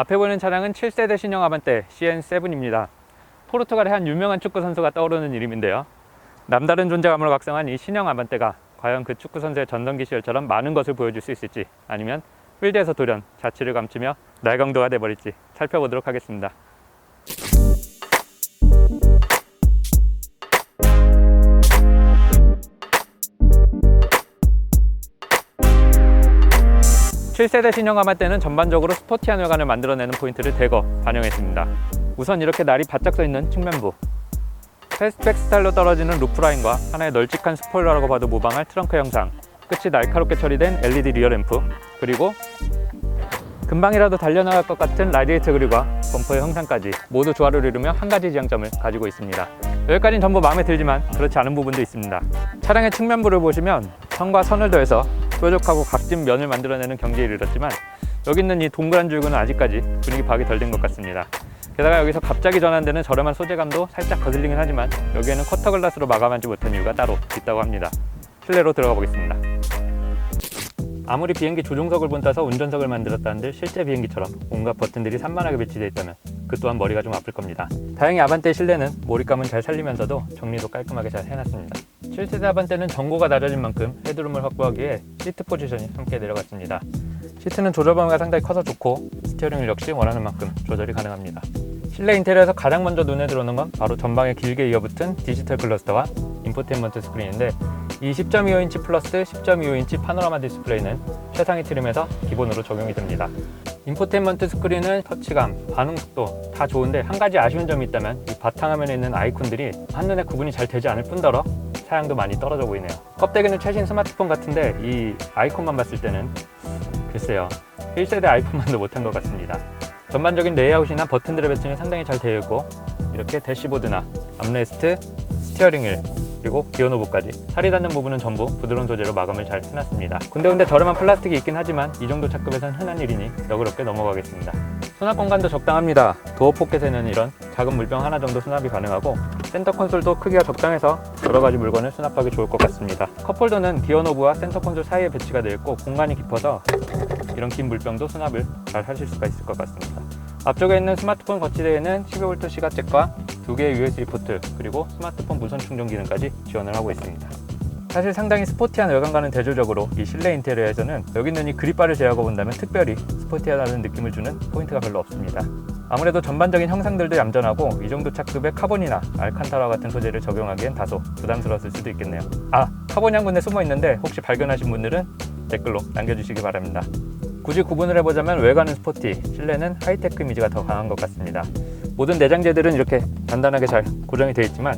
앞에 보이는 차량은 7세대 신형 아반떼 CN7입니다. 포르투갈의 한 유명한 축구 선수가 떠오르는 이름인데요. 남다른 존재감을 각성한 이 신형 아반떼가 과연 그 축구 선수의 전성기 시절처럼 많은 것을 보여줄 수 있을지 아니면 필드에서 돌연 자취를 감추며 날강도가 돼버릴지 살펴보도록 하겠습니다. 칠세대 신형 아반떼는 전반적으로 스포티한 외관을 만들어내는 포인트를 대거 반영했습니다. 우선 이렇게 날이 바짝 서 있는 측면부, 패스트백 스타일로 떨어지는 루프라인과 하나의 널찍한 스포일러라고 봐도 무방할 트렁크 형상, 끝이 날카롭게 처리된 LED 리어 램프, 그리고 금방이라도 달려나갈 것 같은 라디에이터 그릴과 범퍼의 형상까지 모두 조화를 이루며 한 가지 지향점을 가지고 있습니다. 여기까지는 전부 마음에 들지만 그렇지 않은 부분도 있습니다. 차량의 측면부를 보시면 선과 선을 더해서 뾰족하고 각진 면을 만들어내는 경지에 이르렀지만 여기 있는 이 동그란 줄근은 아직까지 분위기 파악이 덜 된 것 같습니다. 게다가 여기서 갑자기 전환되는 저렴한 소재감도 살짝 거슬리긴 하지만 여기에는 쿼터 글라스로 마감하지 못한 이유가 따로 있다고 합니다. 실내로 들어가 보겠습니다. 아무리 비행기 조종석을 본따서 운전석을 만들었다는데 실제 비행기처럼 온갖 버튼들이 산만하게 배치되어 있다면 그 또한 머리가 좀 아플 겁니다. 다행히 아반떼 실내는 몰입감은 잘 살리면서도 정리도 깔끔하게 잘 해놨습니다. 7세대 아반떼는 전고가 낮아진 만큼 헤드룸을 확보하기 위해 시트 포지션이 함께 내려갔습니다. 시트는 조절 범위가 상당히 커서 좋고 스티어링 역시 원하는 만큼 조절이 가능합니다. 실내 인테리어에서 가장 먼저 눈에 들어오는 건 바로 전방에 길게 이어붙은 디지털 클러스터와 인포테인먼트 스크린인데 이 10.25인치 플러스 10.25인치 파노라마 디스플레이는 최상위 트림에서 기본으로 적용이 됩니다. 인포테인먼트 스크린은 터치감, 반응 속도 다 좋은데 한 가지 아쉬운 점이 있다면 이 바탕화면에 있는 아이콘들이 한눈에 구분이 잘 되지 않을 뿐더러 사양도 많이 떨어져 보이네요. 껍데기는 최신 스마트폰 같은데 이 아이콘만 봤을 때는 글쎄요 1세대 아이폰만도 못한 것 같습니다. 전반적인 레이아웃이나 버튼들의 배치는 상당히 잘 되어 있고 이렇게 대시보드나 암레스트, 스티어링 휠 그리고 기어 노브까지 살이 닿는 부분은 전부 부드러운 소재로 마감을 잘 해놨습니다. 군데군데 저렴한 플라스틱이 있긴 하지만 이 정도 차급에선 흔한 일이니 너그럽게 넘어가겠습니다. 수납 공간도 적당합니다. 도어 포켓에는 이런 작은 물병 하나 정도 수납이 가능하고 센터 콘솔도 크기가 적당해서 여러 가지 물건을 수납하기 좋을 것 같습니다. 컵홀더는 기어 노브와 센터 콘솔 사이에 배치가 되어 있고 공간이 깊어서 이런 긴 물병도 수납을 잘 하실 수가 있을 것 같습니다. 앞쪽에 있는 스마트폰 거치대에는 12V 시가잭과 두 개의 USB 포트 그리고 스마트폰 무선 충전 기능까지 지원을 하고 있습니다. 사실 상당히 스포티한 외관과는 대조적으로 이 실내 인테리어에서는 여기 있는 이 그립바를 제외하고 본다면 특별히 스포티하다는 느낌을 주는 포인트가 별로 없습니다. 아무래도 전반적인 형상들도 얌전하고 이 정도 차급의 카본이나 알칸타라 같은 소재를 적용하기엔 다소 부담스러웠을 수도 있겠네요. 아, 카본이 한 군데 숨어 있는데 혹시 발견하신 분들은 댓글로 남겨주시기 바랍니다. 굳이 구분을 해보자면 외관은 스포티, 실내는 하이테크 이미지가 더 강한 것 같습니다. 모든 내장재들은 이렇게 단단하게 잘 고정이 되어 있지만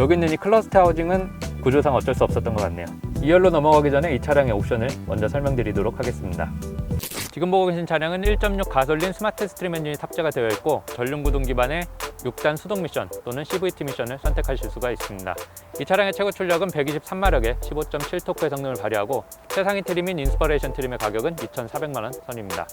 여기 있는 이 클러스터 하우징은 구조상 어쩔 수 없었던 것 같네요. 2열로 넘어가기 전에 이 차량의 옵션을 먼저 설명드리도록 하겠습니다. 지금 보고 계신 차량은 1.6 가솔린 스마트 스트림 엔진이 탑재가 되어 있고 전륜 구동 기반의 6단 수동 미션 또는 CVT 미션을 선택하실 수가 있습니다. 이 차량의 최고 출력은 123마력에 15.7 토크의 성능을 발휘하고 최상위 트림인 인스퍼레이션 트림의 가격은 2,400만 원 선입니다.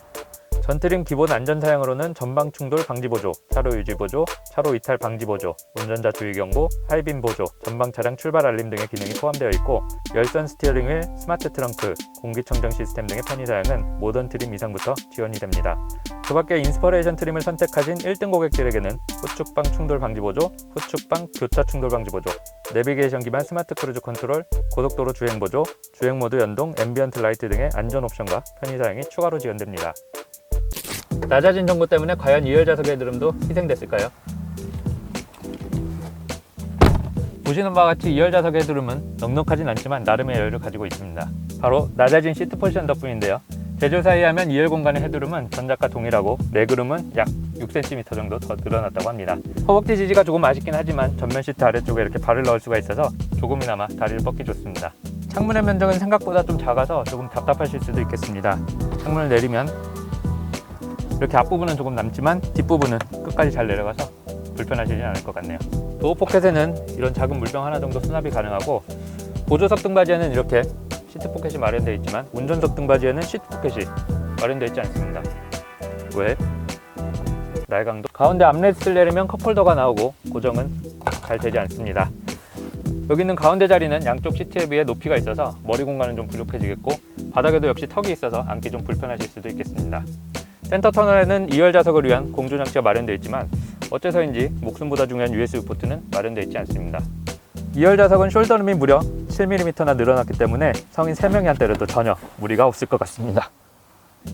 전 트림 기본 안전 사양으로는 전방 충돌 방지 보조, 차로 유지 보조, 차로 이탈 방지 보조, 운전자 주의 경고, 하이빔 보조, 전방 차량 출발 알림 등의 기능이 포함되어 있고 열선 스티어링 휠, 스마트 트렁크, 공기청정 시스템 등의 편의 사양은 모던 트림 이상부터 지원이 됩니다. 그 밖에 인스퍼레이션 트림을 선택하신 1등 고객들에게는 후측방 충돌 방지 보조, 후측방 교차 충돌 방지 보조, 내비게이션 기반 스마트 크루즈 컨트롤, 고속도로 주행 보조, 주행 모드 연동, 앰비언트 라이트 등의 안전 옵션과 편의 사양이 추가로 지원됩니다. 낮아진 정보 때문에 과연 2열 좌석 헤드룸도 희생됐을까요? 보시는 바와 같이 2열 좌석 헤드룸은 넉넉하진 않지만 나름의 여유를 가지고 있습니다. 바로 낮아진 시트 포지션 덕분인데요. 제조사에 의하면 2열 공간의 헤드룸은 전작과 동일하고 레그룸은 약 6cm 정도 더 늘어났다고 합니다. 허벅지 지지가 조금 아쉽긴 하지만 전면 시트 아래쪽에 이렇게 발을 넣을 수가 있어서 조금이나마 다리를 뻗기 좋습니다. 창문의 면적은 생각보다 좀 작아서 조금 답답하실 수도 있겠습니다. 창문을 내리면 이렇게 앞부분은 조금 남지만 뒷부분은 끝까지 잘 내려가서 불편하시진 않을 것 같네요. 도어 포켓에는 이런 작은 물병 하나 정도 수납이 가능하고 보조석 등받이에는 이렇게 시트 포켓이 마련되어 있지만 운전석 등받이에는 시트 포켓이 마련되어 있지 않습니다. 왜? 날강도 가운데 암레스트를 내리면 컵홀더가 나오고 고정은 잘 되지 않습니다. 여기 있는 가운데 자리는 양쪽 시트에 비해 높이가 있어서 머리 공간은 좀 부족해지겠고 바닥에도 역시 턱이 있어서 앉기 좀 불편하실 수도 있겠습니다. 센터 터널에는 2열 좌석을 위한 공조 장치가 마련되어 있지만 어째서인지 목숨보다 중요한 USB 포트는 마련되어 있지 않습니다. 2열 좌석은 숄더룸이 무려 7mm나 늘어났기 때문에 성인 3명이 한때려도 전혀 무리가 없을 것 같습니다.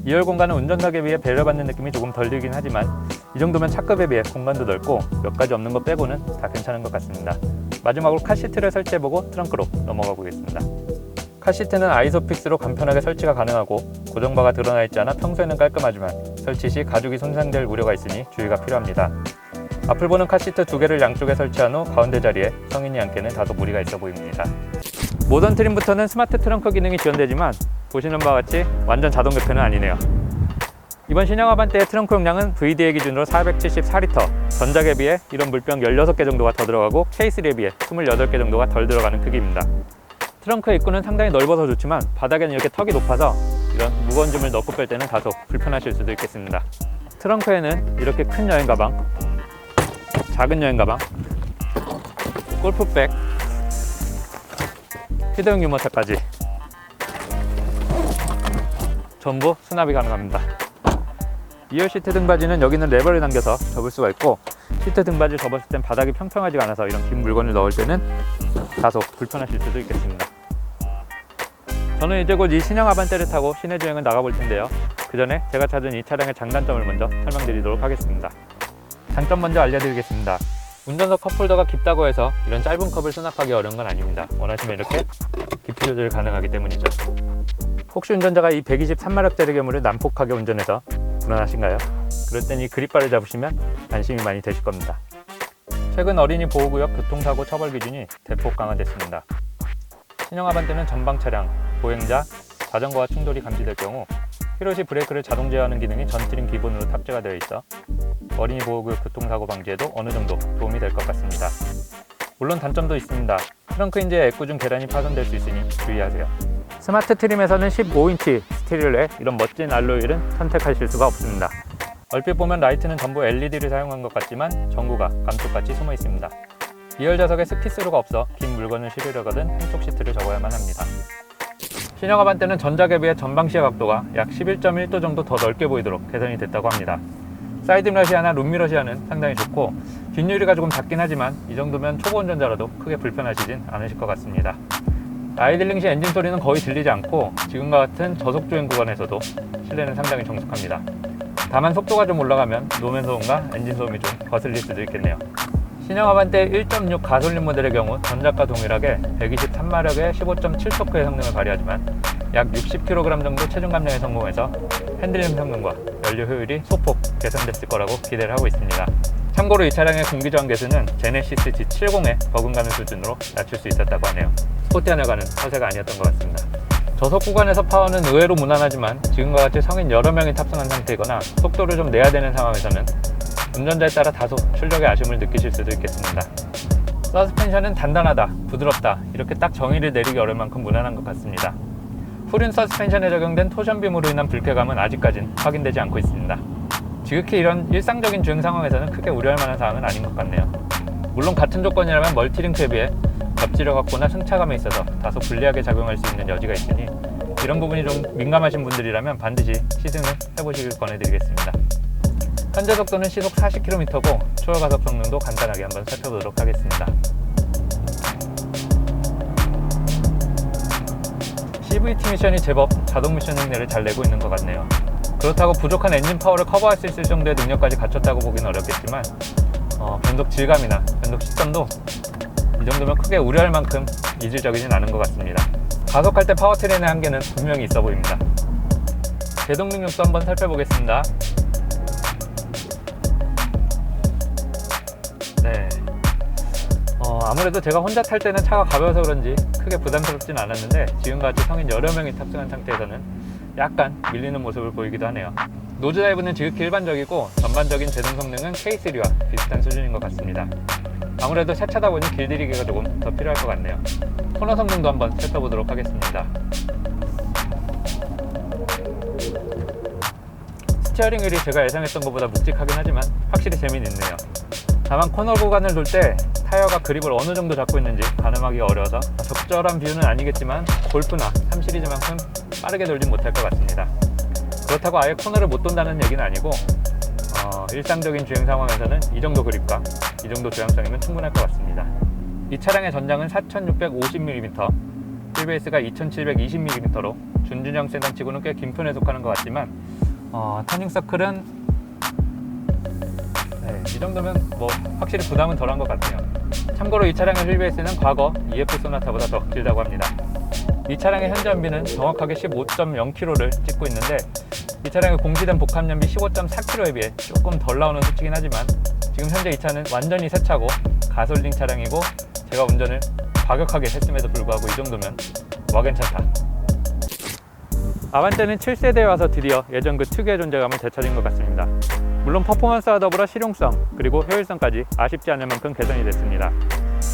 2열 공간은 운전석에 비해 배려받는 느낌이 조금 덜 들긴 하지만 이 정도면 차급에 비해 공간도 넓고 몇 가지 없는 것 빼고는 다 괜찮은 것 같습니다. 마지막으로 카시트를 설치해보고 트렁크로 넘어가 보겠습니다. 카시트는 아이소픽스로 간편하게 설치가 가능하고 고정바가 드러나 있지 않아 평소에는 깔끔하지만 설치 시 가죽이 손상될 우려가 있으니 주의가 필요합니다. 앞을 보는 카시트 두 개를 양쪽에 설치한 후 가운데 자리에 성인이 앉기에는 다소 무리가 있어 보입니다. 모던 트림부터는 스마트 트렁크 기능이 지원되지만 보시는 바와 같이 완전 자동 개폐는 아니네요. 이번 신형 아반떼의 트렁크 용량은 VDA 기준으로 474리터, 전작에 비해 이런 물병 16개 정도가 더 들어가고 K3에 비해 28개 정도가 덜 들어가는 크기입니다. 트렁크 입구는 상당히 넓어서 좋지만 바닥에는 이렇게 턱이 높아서 이런 무거운 짐을 넣고 뺄 때는 다소 불편하실 수도 있겠습니다. 트렁크에는 이렇게 큰 여행 가방, 작은 여행 가방, 골프백, 휴대용 유모차까지 전부 수납이 가능합니다. 2열 시트 등받이는 여기는 레버를 당겨서 접을 수가 있고 시트 등받이를 접었을 땐 바닥이 평평하지가 않아서 이런 긴 물건을 넣을 때는 다소 불편하실 수도 있겠습니다. 저는 이제 곧 이 신형 아반떼를 타고 시내 주행을 나가볼 텐데요. 그 전에 제가 찾은 이 차량의 장단점을 먼저 설명드리도록 하겠습니다. 장점 먼저 알려드리겠습니다. 운전석 컵홀더가 깊다고 해서 이런 짧은 컵을 수납하기 어려운 건 아닙니다. 원하시면 이렇게 깊이 조절 가능하기 때문이죠. 혹시 운전자가 이 123마력짜리 괴물을 난폭하게 운전해서 불안하신가요? 그럴 땐 이 그립바를 잡으시면 안심이 많이 되실 겁니다. 최근 어린이 보호구역 교통사고 처벌 기준이 대폭 강화됐습니다. 신형 아반떼는 전방 차량, 보행자, 자전거와 충돌이 감지될 경우 필요시 브레이크를 자동 제어하는 기능이 전 트림 기본으로 탑재가 되어 있어 어린이 보호구역 교통사고 방지에도 어느 정도 도움이 될 것 같습니다. 물론 단점도 있습니다. 트렁크 인지에 애꿎은 계란이 파손될 수 있으니 주의하세요. 스마트 트림에서는 15인치 스티리오에 이런 멋진 알로이를 선택하실 수가 없습니다. 얼핏 보면 라이트는 전부 LED를 사용한 것 같지만 전구가 감쪽같이 숨어 있습니다. 2열 좌석에 스키스루가 없어 긴 물건을 실으려거든 한쪽 시트를 접어야만 합니다. 신형 아반떼는 전작에 비해 전방 시야 각도가 약 11.1도 정도 더 넓게 보이도록 개선이 됐다고 합니다. 사이드미러 시야나 룸미러 시야는 상당히 좋고 뒷유리가 조금 작긴 하지만 이 정도면 초보 운전자라도 크게 불편하시진 않으실 것 같습니다. 아이들링 시 엔진 소리는 거의 들리지 않고 지금과 같은 저속 주행 구간에서도 실내는 상당히 정숙합니다. 다만 속도가 좀 올라가면 노면 소음과 엔진 소음이 좀 거슬릴 수도 있겠네요. 신형 아반떼 1.6 가솔린 모델의 경우 전작과 동일하게 123마력의 15.7토크의 성능을 발휘하지만 약 60kg 정도 체중 감량에 성공해서 핸들링 성능과 연료 효율이 소폭 개선됐을 거라고 기대를 하고 있습니다. 참고로 이 차량의 공기 저항 개수는 제네시스 G70의 버금가는 수준으로 낮출 수 있었다고 하네요. 스포티한 외관은 허세가 아니었던 것 같습니다. 저속 구간에서 파워는 의외로 무난하지만 지금과 같이 성인 여러 명이 탑승한 상태이거나 속도를 좀 내야 되는 상황에서는 운전자에 따라 다소 출력의 아쉬움을 느끼실 수도 있겠습니다. 서스펜션은 단단하다, 부드럽다 이렇게 딱 정의를 내리기 어려울 만큼 무난한 것 같습니다. 후륜 서스펜션에 적용된 토션빔으로 인한 불쾌감은 아직까진 확인되지 않고 있습니다. 지극히 이런 일상적인 주행 상황에서는 크게 우려할 만한 사항은 아닌 것 같네요. 물론 같은 조건이라면 멀티링크에 비해 엽지력 갖고나 승차감에 있어서 다소 불리하게 작용할 수 있는 여지가 있으니 이런 부분이 좀 민감하신 분들이라면 반드시 시승을 해보시길 권해드리겠습니다. 현재 속도는 시속 40km고 초월 가속 성능도 간단하게 한번 살펴보도록 하겠습니다. CVT 미션이 제법 자동 미션 흉내를 잘 내고 있는 것 같네요. 그렇다고 부족한 엔진 파워를 커버할 수 있을 정도의 능력까지 갖췄다고 보기는 어렵겠지만 어, 변속 질감이나 변속 시점도 이 정도면 크게 우려할 만큼 이질적이진 않은 것 같습니다. 가속할 때 파워트레인의 한계는 분명히 있어 보입니다. 제동 능력도 한번 살펴보겠습니다. 어, 아무래도 제가 혼자 탈 때는 차가 가벼워서 그런지 크게 부담스럽진 않았는데 지금같이 성인 여러 명이 탑승한 상태에서는 약간 밀리는 모습을 보이기도 하네요. 노즈 다이브는 지극히 일반적이고 전반적인 제동 성능은 K3와 비슷한 수준인 것 같습니다. 아무래도 새 차다 보니 길들이기가 조금 더 필요할 것 같네요. 코너 성능도 한번 살펴보도록 하겠습니다. 스티어링 휠이 제가 예상했던 것보다 묵직하긴 하지만 확실히 재미는 있네요. 다만 코너 구간을 돌 때 타이어가 그립을 어느 정도 잡고 있는지 가늠하기 어려워서 적절한 비유는 아니겠지만 골프나 3 시리즈만큼 빠르게 돌진 못할 것 같습니다. 그렇다고 아예 코너를 못 돈다는 얘기는 아니고 어, 일상적인 주행 상황에서는 이 정도 그립과 이 정도 조향성이면 충분할 것 같습니다. 이 차량의 전장은 4,650mm, 휠베이스가 2,720mm로 준준형 세단치고는 꽤 긴 편에 속하는 것 같지만 어, 터닝 서클은 네, 이 정도면 뭐 확실히 부담은 덜한 것 같아요. 참고로 이 차량의 휠베이스는 과거 EF 소나타보다 더 길다고 합니다. 이 차량의 현재 연비는 정확하게 15.0km를 찍고 있는데 이 차량의 공시된 복합 연비 15.4km에 비해 조금 덜 나오는 수치긴 하지만 지금 현재 이 차는 완전히 새 차고 가솔린 차량이고 제가 운전을 과격하게 했음에도 불구하고 이 정도면 와 괜찮다. 아반떼는 7세대에 와서 드디어 예전 그 특유의 존재감을 되찾은 것 같습니다. 물론 퍼포먼스와 더불어 실용성 그리고 효율성까지 아쉽지 않을 만큼 개선이 됐습니다.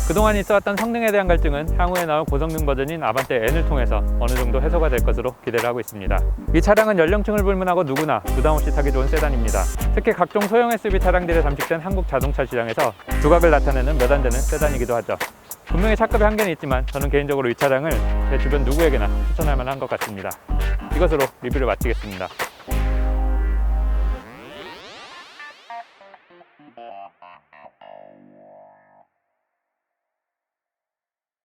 그동안 있어왔던 성능에 대한 갈등은 향후에 나올 고성능 버전인 아반떼 N을 통해서 어느 정도 해소가 될 것으로 기대를 하고 있습니다. 이 차량은 연령층을 불문하고 누구나 부담 없이 타기 좋은 세단입니다. 특히 각종 소형 SUV 차량들에 잠식된 한국 자동차 시장에서 두각을 나타내는 몇 안 되는 세단이기도 하죠. 분명히 차급의 한계는 있지만 저는 개인적으로 이 차량을 제 주변 누구에게나 추천할 만한 것 같습니다. 이것으로 리뷰를 마치겠습니다.